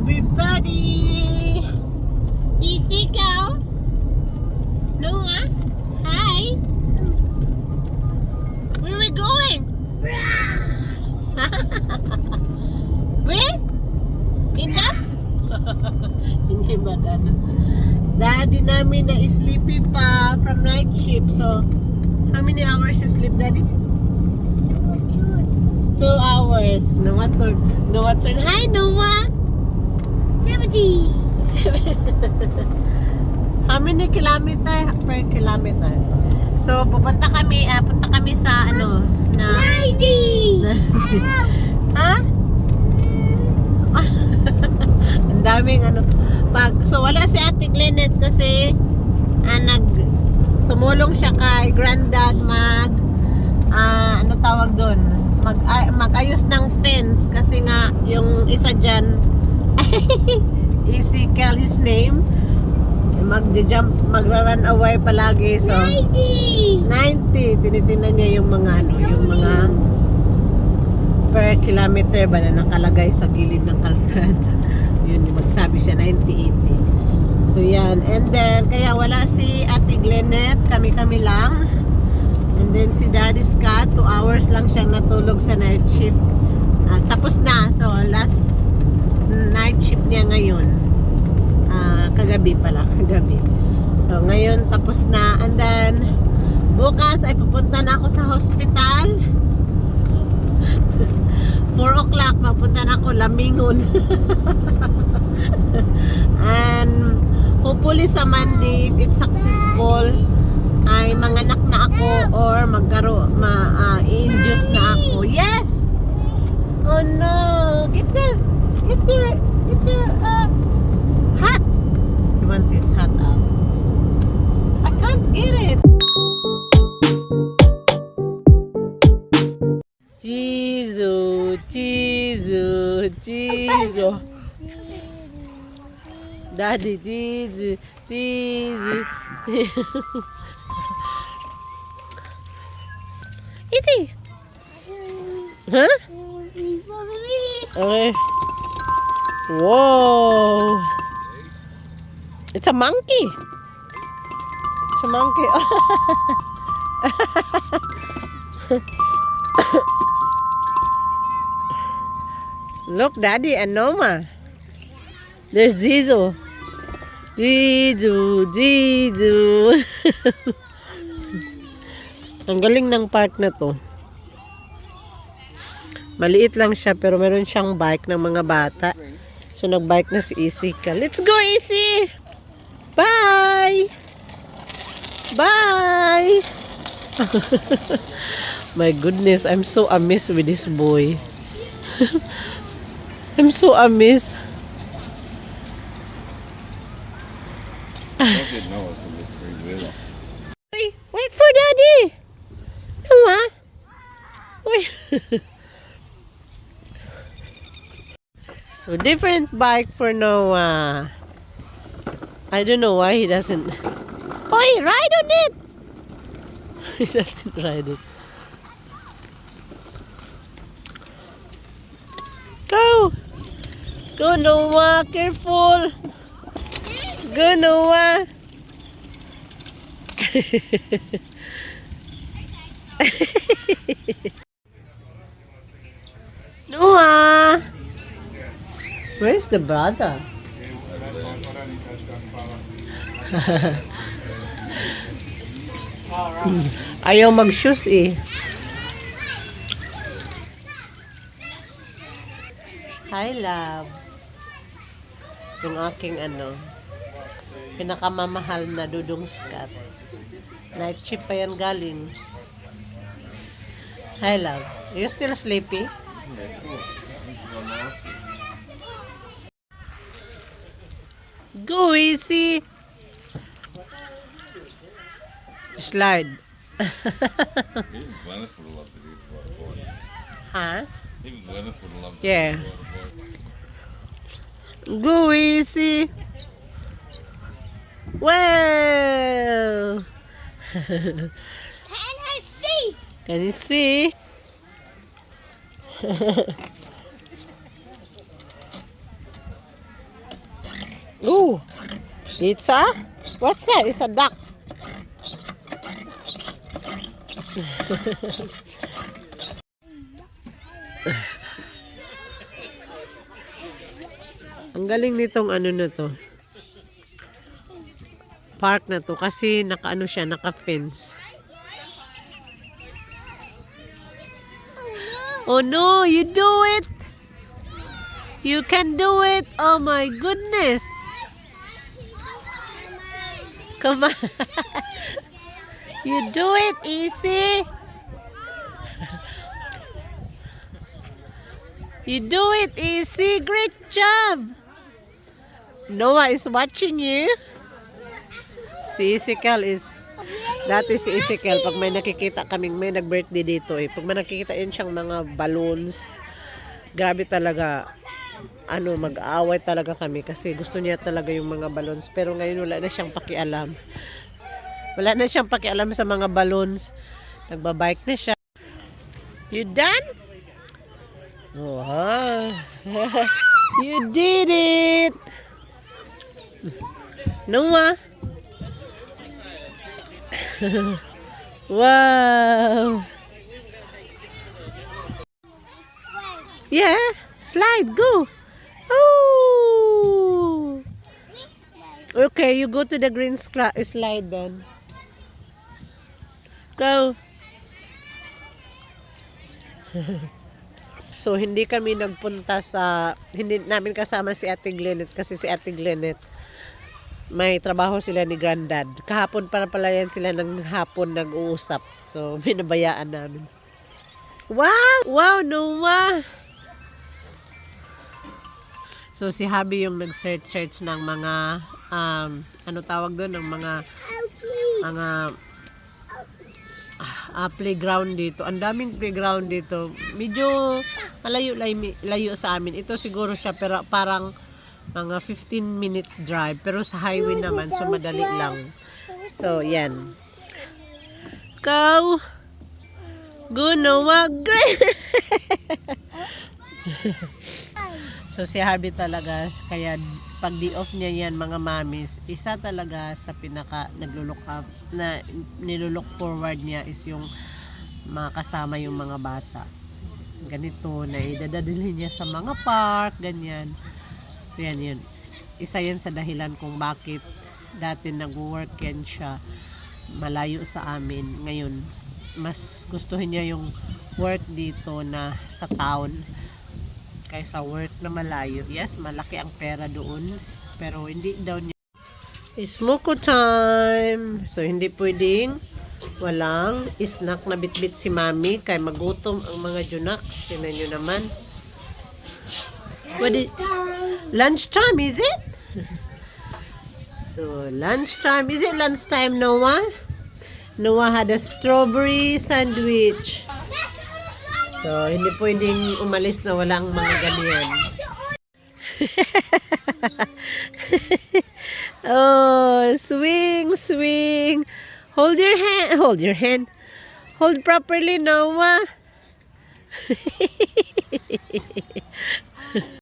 everybody! Easy go! Noah? Hi! Where are we going? Where? In the? Hindi ba ano? Daddy namin na sleepy pa from night shift. So, how many hours you sleep, Daddy? Two hours. Noah turn. Noah turn. Hi, Noah! 70. Seven. How many kilometer per kilometer? So, pupunta kami, ah, punta kami sa ano, na... 90. ha? Ang daming ano, pag, so wala si Ate Glennet kasi, ah, nag, tumulong siya kay granddad mag, ah, ano tawag doon? Mag, ah, mag-ayos ng fence kasi nga, yung isa dyan, Ezekiel his name, mag-jump, magra-run away palagi. So, 90. 90, tinitingnan niya yung mga ano, yung mga per kilometer ba na nakalagay sa gilid ng kalsada. Yun, yung magsabi siya 90, 80. So, yan. And then, kaya wala si Ate Glenette, kami-kami lang. And then, si Daddy Scott, 2 hours lang siyang natulog sa night shift. Ah, tapos na. So, last night shift niya ngayon. Ah, kagabi pala, kagabi. So, ngayon tapos na. And then, bukas ay pupunta na ako sa hospital. 4 o'clock, mapunta na ako Lamingon. And, hopefully sa Monday, if it's successful, ay manganak na ako or magkaro, Chizo, Chizo, Chizo. Daddy, Chizo, Chizo. Easy! Huh? Okay. Whoa! It's a monkey. It's a monkey. Look, Daddy and Noma. There's Zizo. Zizo, Zizo. Ang galing ng park na to. Maliit lang siya pero meron siyang bike ng mga bata. So nag-bike na si Izzy ka. Let's go Izzy! Bye! Bye! My goodness, I'm so amazed with this boy. I'm so amazed. Look at Noah, so it's free will. Wait, wait for daddy! Noah! Wait. so different bike for Noah. Uh, I don't know why he doesn't. Oi, ride on it! he doesn't ride it. Go! Go Noah, careful! Go Noah! Noah! Where's the brother? Ayaw mag-shoes eh. Hi, love. Yung aking ano, pinakamamahal na dudong scat. Night shift pa yan galing. Hi, love. You still sleepy? Go easy. Slide. Huh? Yeah. Do the waterboard. Go easy. Well. Can I see? Can you see? Ooh, it's a, what's that? It's a duck. Ang galing nitong ano na to. Park na to kasi naka ano siya, naka fence. Oh no, you do it. You can do it. Oh my goodness. Come on. you do it easy. You do it easy. Great job. Noah is watching you. Si Ezekiel is Dati si Ezekiel, pag may nakikita kaming may nag-birthday dito eh, pag may nakikita yun siyang mga balloons, grabe talaga, ano, mag-aaway talaga kami kasi gusto niya talaga yung mga balloons. Pero ngayon wala na siyang pakialam. Wala na siyang pakialam sa mga balloons. Nagbabike na siya. You done? Oh, ha? you did it! Noah? wow! Yeah, slide, go. Oh! Okay, you go to the green slide then. Go. so, hindi kami nagpunta sa, hindi namin kasama si Ate Glennet kasi si Ate Glennet may trabaho sila ni Grandad. Kahapon para pala yan sila ng hapon nag-uusap. So, binabayaan namin. Wow! Wow, Noah! So, si Habi yung nag-search-search ng mga, um, ano tawag doon, ng mga, mga ah, playground dito. Ang daming playground dito. Medyo malayo layo, sa amin. Ito siguro siya pero parang mga 15 minutes drive pero sa highway naman so madali lang. So yan. Noah. Great. so si Harvey talaga kaya pag di off niya yan mga mamis, isa talaga sa pinaka naglulook up na nilulook forward niya is yung makasama yung mga bata. Ganito na idadadalhin niya sa mga park, ganyan. Yan yun. Isa yan sa dahilan kung bakit dati nag-work yan siya malayo sa amin. Ngayon, mas gustuhin niya yung work dito na sa town kaysa work na malayo. Yes, malaki ang pera doon. Pero hindi daw niya. Smoko time! So, hindi pwedeng walang snack na bitbit si mami kay magutom ang mga junaks. Tingnan nyo naman. What is, lunchtime, is it? so, lunchtime. Is it lunchtime, Noah? Noah had a strawberry sandwich. So, hindi pwedeng umalis na walang mga ganyan. oh, swing, swing. Hold your hand. Hold your hand. Hold properly, Noah.